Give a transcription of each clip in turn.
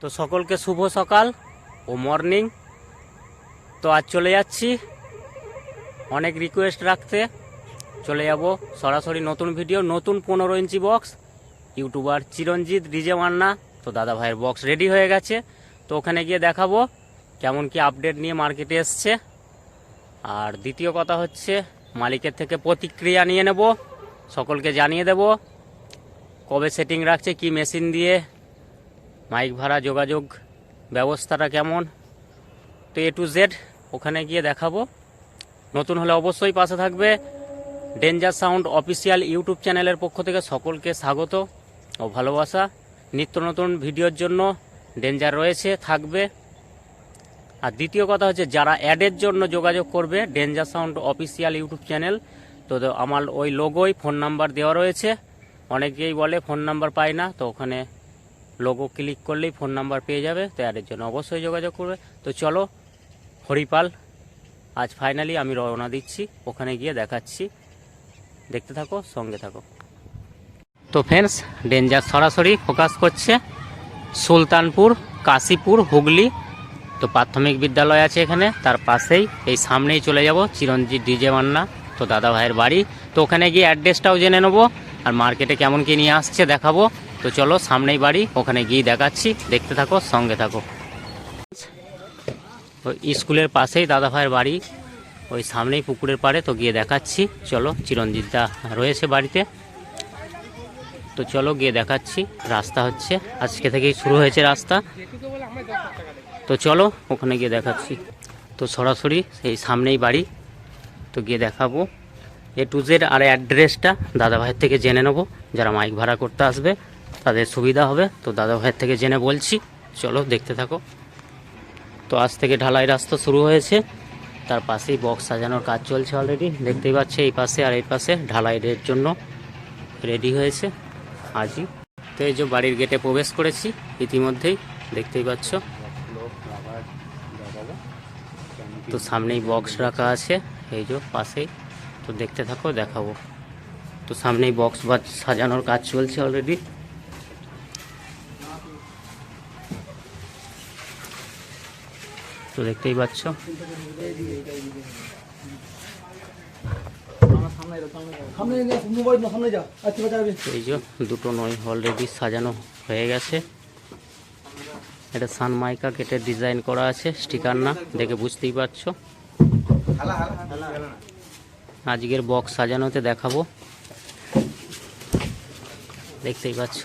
তো সকলকে শুভ সকাল ও মর্নিং। তো আজ চলে যাচ্ছি অনেক রিকোয়েস্ট রাখতে। চলে যাব সরাসরি নতুন ভিডিও নতুন পনেরো inch box YouTuber Chiranjit DJ Manna, তো দাদা ভাইয়ের বক্স রেডি হয়ে গেছে। তো ওখানে গিয়ে দেখাবো কেমন কি আপডেট নিয়ে মার্কেটে এসছে। আর দ্বিতীয় কথা হচ্ছে, মালিকের থেকে প্রতিক্রিয়া নিয়ে নেব। সকলকে জানিয়ে দেব, কবে সেটিং রাখছে, কি মেশিন দিয়ে মাইক ভাড়া, যোগাযোগ ব্যবস্থাটা কেমন? তো এ টু জেড ওখানে গিয়ে দেখাবো। নতুন হলে অবশ্যই পাশে থাকবে ডেঞ্জার সাউন্ড অফিসিয়াল ইউটিউব চ্যানেলের পক্ষ থেকে সকলকে স্বাগত ও ভালোবাসা। নিত্য নতুন ভিডিওর জন্য ডেঞ্জার রয়েছে, থাকবে। আর দ্বিতীয় কথা হচ্ছে, যারা অ্যাডের জন্য যোগাযোগ করবে danger sound official YouTube channel, তো আমার ওই লোগোই ফোন নাম্বার দেওয়া রয়েছে। অনেকেই বলে ফোন নাম্বার পায় না, তো ওখানে লোগো ক্লিক করলেই ফোন নাম্বার পেয়ে যাবে, তো অ্যাডের জন্য অবশ্যই যোগাযোগ করবে। তো চলো, হরিপাল, আজ ফাইনালি আমি রওনা দিচ্ছি, ওখানে গিয়ে দেখাচ্ছি। দেখতে থাকো, সঙ্গে থাকো। তো ফ্রেন্ডস ডেঞ্জার সরাসরি ফোকাস করছে সুলতানপুর, কাশীপুর, হুগলি। তো প্রাথমিক বিদ্যালয় আছে এখানে, তার পাশেই, এই সামনেই চলে যাব, চিরঞ্জিত ডিজে মান্না, তো দাদা ভাইয়ের বাড়ি। তো ওখানে গিয়ে অ্যাড্রেসটাও জেনে নেব, আর মার্কেটে কেমন কি নিয়ে আসছে দেখাবো। তো চলো সামনেই বাড়ি, ওখানে গিয়ে দেখাচ্ছি, দেখতে থাকো, সঙ্গে থাকো। ওই স্কুলের পাশেই দাদা ভাইয়ের বাড়ি, ওই সামনেই পুকুরের পাড়ে, তো গিয়ে দেখাচ্ছি। চলো চিরঞ্জিতদা রয়েছে বাড়িতে। তো চলো গিয়ে দেখাচ্ছি, রাস্তা হচ্ছে, আজকে থেকেই শুরু হয়েছে রাস্তা। তো চলো, ওখানে গিয়ে দেখাচ্ছি। তো সরাসরি সেই সামনেই বাড়ি, তো গিয়ে দেখাবো। এ টু জেড আর অ্যাড্রেসটা দাদা ভাইয়ের থেকে জেনে নেব, যারা মাইক ভাড়া করতে আসবে। তাদের সুবিধা হবে। তো দাদা ভাইয়ের থেকে জেনে বলছি। চলো, দেখতে থাকো। তো আজ থেকে ঢালাই রাস্তা শুরু হয়েছে। তার পাশেই বক্স সাজানোর কাজ চলছে অলরেডি দেখতেই পাচ্ছে, এই পাশে আর এই পাশে ঢালাইয়ের জন্য রেডি হয়েছে আজই। তো এই যে বাড়ির গেটে প্রবেশ করেছি, ইতিমধ্যেই দেখতেই পাচ্ছ। তো সামনেই বক্স রাখা আছে, এই যে পাশেই। তো দেখতে থাকো, দেখাবো। তো সামনেই বক্স বা সাজানোর কাজ চলছে অলরেডি তো দেখতেই পাচ্ছ। এই যে দুটো নয় অলরেডি সাজানো হয়ে গেছে। এটা সানমাইকা কেটে ডিজাইন করা আছে স্টিকার না, দেখে বুঝতেই পারছ। আজকের বক্স সাজানোতে দেখাবো। দেখতেই পাচ্ছ।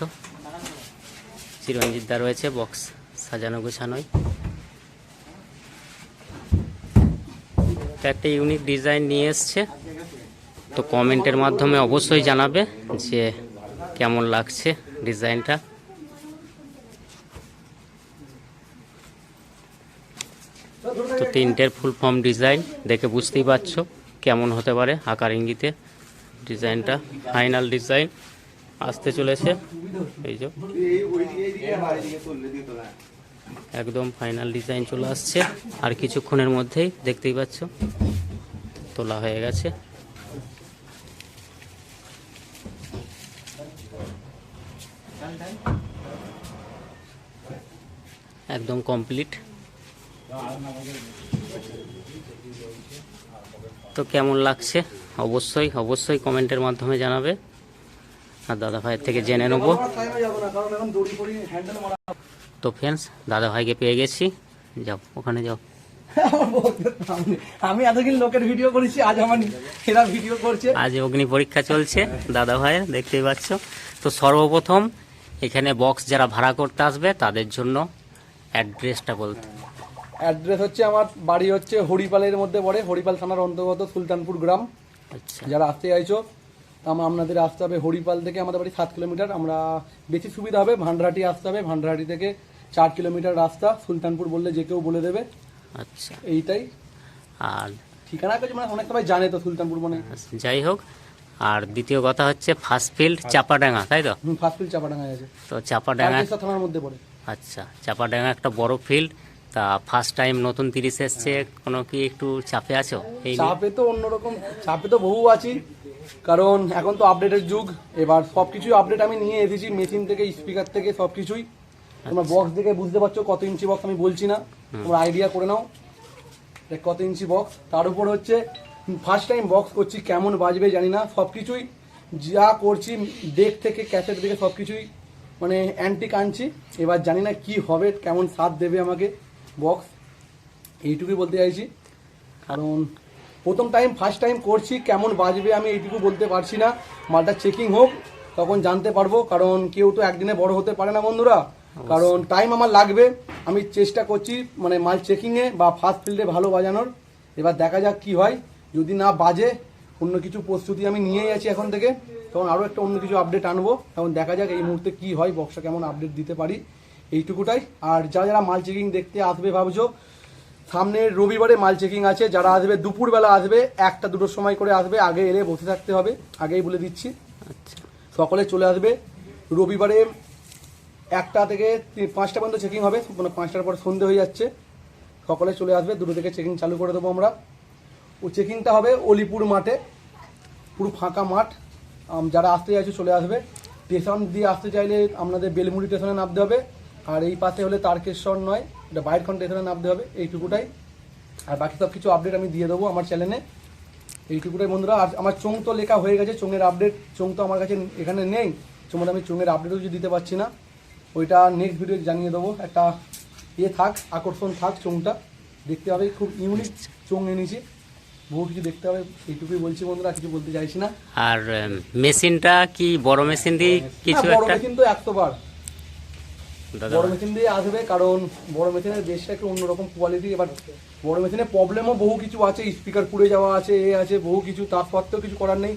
চিরঞ্জিত দা রয়েছে বক্স সাজানো গোছানোই একটা ইউনিক ডিজাইন নিয়ে এসছে। তো কমেন্টের মাধ্যমে অবশ্যই জানাবে যে কেমন লাগছে ডিজাইনটা। তো তিনটের ফুল ফর্ম ডিজাইন দেখে বুঝতেই পারছ কেমন হতে পারে আকার ইঙ্গিতে ডিজাইনটা। ফাইনাল ডিজাইন আসতে চলেছে। এই যে। একদম ফাইনাল ডিজাইন চলে আসছে। আর কিছুক্ষণের মধ্যেই দেখতেই পাচ্ছ, তোলা হয়ে গেছে। একদম কমপ্লিট। তো কেমন লাগছে? অবশ্যই অবশ্যই কমেন্টের মাধ্যমে জানাবে। আর দাদা ভাইয়ের থেকে জেনে নেব। তো ফ্রেন্ডস দাদা ভাইকে পেয়ে গেছি। যাও ওখানে যাও। আমি এতদিন লোকের ভিডিও করেছি আজ আমার এরা ভিডিও করছে। আজ অগ্নি পরীক্ষা চলছে দাদা ভাইয়ের দেখতেই পাচ্ছ। তো সর্বপ্রথম এখানে বক্স যারা ভাড়া করতে আসবে তাদের জন্য অ্যাড্রেসটা বলতে। অ্যাড্রেস হচ্ছে আমার বাড়ি হচ্ছে হরিপালের মধ্যে পড়ে হরিপাল থানার অন্তর্গত সুলতানপুর গ্রাম। আচ্ছা। যারা আসতে চাইছো আমরা আপনাদের আসতে হবে হরিপাল থেকে আমাদের বাড়ি সাত কিলোমিটার। আমরা বেশি সুবিধা হবে ভান্ডারাটি আসতে হবে ভান্ডারাটি থেকে চার কিলোমিটার রাস্তা সুলতানপুর বললে যে কেউ বলে দেবে। আচ্ছা। এইটাই। আর ঠিকানা কাছে মানে অনেক সবাই জানে তো সুলতানপুর মানে যাই হোক আর দ্বিতীয় কথা হচ্ছে ফার্স্ট ফিল্ড চাপাডাঙ্গা তাই তো? ফার্স্টফিল চাপাডাঙ্গায় আছে। তো চাপাডাঙ্গা থানার মধ্যে পড়ে। আচ্ছা চাপাডাঙ্গা একটা বড় ফিল্ড তা ফার্স্ট টাইম নতুন তিরিশ এসছে কোনো কি একটু চাপে আছো? এই চাপে তো অন্যরকম চাপে তো বহু আছি। কারণ এখন তো আপডেটের যুগ। এবার সব কিছুই আপডেট আমি নিয়ে এসেছি মেশিন থেকে স্পিকার থেকে সব কিছুই তোমরা বক্স দেখে বুঝতে পারছ কত ইঞ্চি বক্স আমি বলছি না। তোমরা আইডিয়া করে নাও দেখ কত ইঞ্চি বক্স তার উপর হচ্ছে ফার্স্ট টাইম বক্স করছি কেমন বাজবে জানি না। সব কিছুই যা করছি ডেক থেকে ক্যাসেট দেখে সব কিছুই মানে অ্যান্টিক আনছি। এবার জানি না কি হবে কেমন স্বাদ দেবে আমাকে বক্স এইটুকুই বলতে চাইছি। কারণ প্রথম টাইম ফার্স্ট টাইম করছি কেমন বাজবে আমি এইটুকু বলতে পারছি না। মালটা চেকিং হোক তখন জানতে পারব। কারণ কেউ তো একদিনে বড় হতে পারে না বন্ধুরা। কারণ টাইম আমার লাগবে আমি চেষ্টা করছি মানে মাল চেকিংয়ে বা ফার্স্ট ফিল্ডে ভালো বাজানোর। এবার দেখা যাক কি হয়। যদি না বাজে অন্য কিছু প্রস্তুতি আমি নিয়েই আছি এখন থেকে তখন আরও একটা অন্য কিছু আপডেট আনব। তখন দেখা যাক এই মুহূর্তে কি হয় বক্সা কেমন আপডেট দিতে পারি। এইটুকুটাই। আর যারা যারা মাল চেকিং দেখতে আসবে ভাবছ সামনের রবিবারে মাল চেকিং আছে। যারা আসবে দুপুরবেলা আসবে একটা দুটোর সময় করে আসবে আগে এলে বসে থাকতে হবে। আগেই বলে দিচ্ছি। আচ্ছা। সকলে চলে আসবে। রবিবারে একটা থেকে পাঁচটা পর্যন্ত চেকিং হবে মানে পাঁচটার পর সন্ধে হয়ে যাচ্ছে। সকলে চলে আসবে, দুটো থেকে চেকিং চালু করে দেবো আমরা। ও চেকিংটা হবে অলিপুর মাঠে, পুরো ফাঁকা মাঠ। যারা আসতে চাইছে চলে আসবে। স্টেশন দিয়ে আসতে চাইলে আপনাদের বেলমুড়ি স্টেশনে নামতে হবে। আর এই পাশে হলে তারকেশ্বর নয়, এটা বাইরখন স্টেশনে নামতে হবে, এইটুকুটাই। আর বাকি সব কিছু আপডেট আমি দিয়ে দেবো আমার চ্যানেলে এইটুকুটাই বন্ধুরা, আর আমার চোং তো লেখা হয়ে গেছে, চোঙের আপডেট চোং তো আমার কাছে এখানে নেই। তোমাদের আমি চোঙের আপডেটও কিছু দিতে পারছি না। ওইটা নেক্সট ভিডিও জানিয়ে দেবো। একটা ইয়ে থাক আকর্ষণ থাক চোংটা দেখতে হবে খুব ইউনিক চোং এনেছি। বহু কিছু দেখতে হবে এইটুকুই বলছি বন্ধুরা কিছু বলতে চাইছি না। আর মেশিনটা কি বড় মেশিন দিয়ে কিছু একটা? মেশিন তো বড় মেশিন দিয়ে আসবে কারণ বড় মেশিনের বেশটা একটু অন্যরকম কোয়ালিটি এবার বড় মেশিনের প্রবলেমও বহু কিছু আছে স্পিকার পুড়ে যাওয়া আছে এ আছে বহু কিছু তার সত্ত্বেও কিছু করার নেই।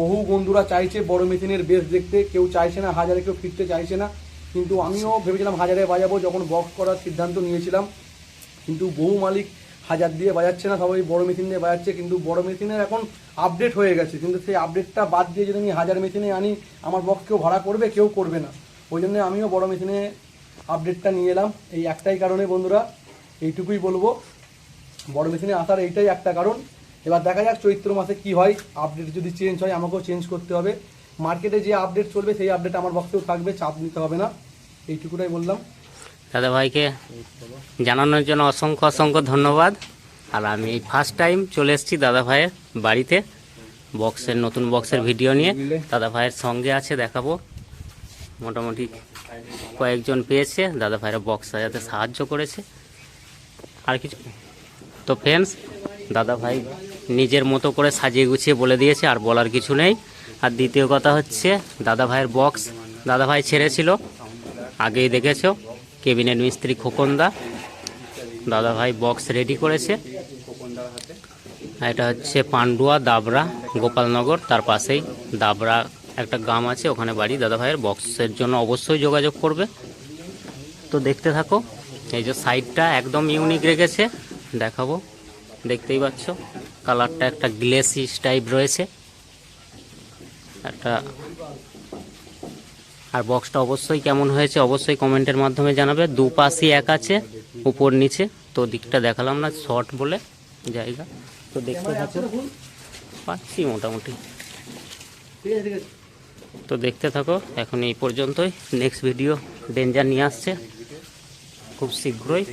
বহু বন্ধুরা চাইছে বড় মেশিনের বেশ দেখতে কেউ চাইছে না হাজারে কেউ ফিরতে চাইছে না। কিন্তু আমিও ভেবেছিলাম হাজারে বাজাবো, যখন বক্স করার সিদ্ধান্ত নিয়েছিলাম। কিন্তু বহু মালিক হাজার দিয়ে বাজাচ্ছে না, সবাই বড় মেশিন দিয়ে বাজাচ্ছে, কিন্তু বড় মেশিনের এখন আপডেট হয়ে গেছে। কিন্তু সেই আপডেটটা বাদ দিয়ে যদি আমি হাজার মেশিনে আনি, আমার বক্স কেউ ভাড়া করবে, কেউ করবে না। ওই জন্য আমিও বড় মেশিনে আপডেটটা নিয়ে এলাম। এই একটাই কারণে বন্ধুরা, এইটুকুই বলব। বড় মেশিনে আসার এইটাই একটা কারণ। এবার দেখা যাক চৈত্র মাসে কি হয়। আপডেট যদি চেঞ্জ হয়, আমাকেও চেঞ্জ করতে হবে। মার্কেটে যে আপডেট চলবে, সেই আপডেট আমার বক্সেও থাকবে, চাপ নিতে হবে না। এইটুকুটাই বললাম। দাদা ভাইকে জানানোর জন্য অসংখ্য অসংখ্য ধন্যবাদ। আর আমি এই ফার্স্ট টাইম চলে এসেছি দাদা ভাইয়ের বাড়িতে বক্সের নতুন বক্সের ভিডিও নিয়ে। দাদা ভাইয়ের সঙ্গে আছে, দেখাবো। মোটামুটি কয়েকজন পেয়েছে দাদা ভাইয়ের বক্স সাজাতে সাহায্য করেছে। আর কিছু তো ফ্রেন্ডস দাদা ভাই নিজের মতো করে সাজিয়ে গুছিয়ে বলে দিয়েছে, আর বলার কিছু নেই। আর দ্বিতীয় কথা হচ্ছে দাদা ভাইয়ের বক্স দাদা ভাই ছেড়েছিল। আগেই দেখেছ কেবিনেট মিস্ত্রি খোকনদা। দাদা ভাই বক্স রেডি করেছে এটা হচ্ছে পান্ডুয়া দাবরা গোপালনগর, তার পাশেই দাবরা একটা গ্রাম আছে, ওখানে বাড়ি। দাদা ভাইয়ের বক্সের জন্য অবশ্যই যোগাযোগ করবে। তো দেখতে থাকো, এই যে সাইডটা একদম ইউনিক রেখেছে। দেখাবো, দেখতেই পাচ্ছ। কালারটা একটা গ্লেসি টাইপ রয়েছে। একটা আর বক্সটা অবশ্যই কেমন হয়েছে অবশ্যই কমেন্টের মাধ্যমে জানাবে। দুপাশই এক আছে, উপর নিচে। তো দিকটা দেখালাম না শর্ট বলে জায়গা। তো দেখতে থাকো পাচ্ছি মোটামুটি। তো দেখতে থাকো, এখন এই পর্যন্তই। নেক্সট ভিডিও ডেঞ্জার নিয়ে আসছে। খুব শীঘ্রই।